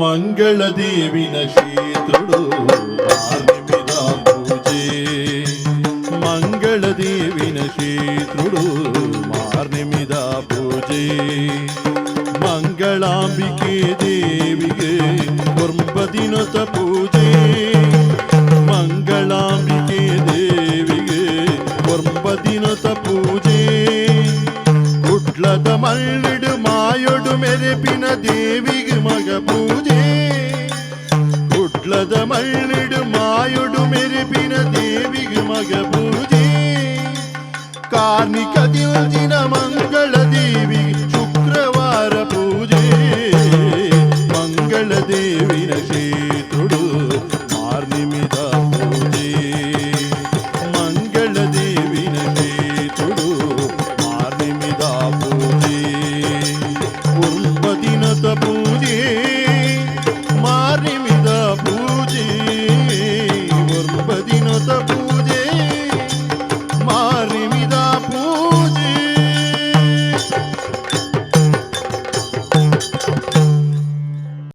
మంగళదేవిన శీతుడు మీద పూజే మంగళదేవిన శీతుడు మార్ని మీద పూజే ಮಂಗಳಾಂಬಿಕೆ ದೇವಿಗೆ ಕುರ್ಬದಿನತ ಪೂಜೆ ಮಂಗಳಾಂಬಿಕೆ ದೇವಿಗೆ ಕುರ್ಬದಿನತ ಪೂಜೆ కుట్లద మల్లుడు మాయుడు మెరిపిన దేవికి ಮಗ ಪೂಜೆ ಕುಟ್ಲದ ಮಳ್ಳಿಡು ಮಾಯುಡು ಮೆರುಪಿನ ದೇವಿಗೆ ಮಗ ಪೂಜೆ ಕಾರ್ಮಿಕ ದಿವಸಿನ ಮಂಗ tua pude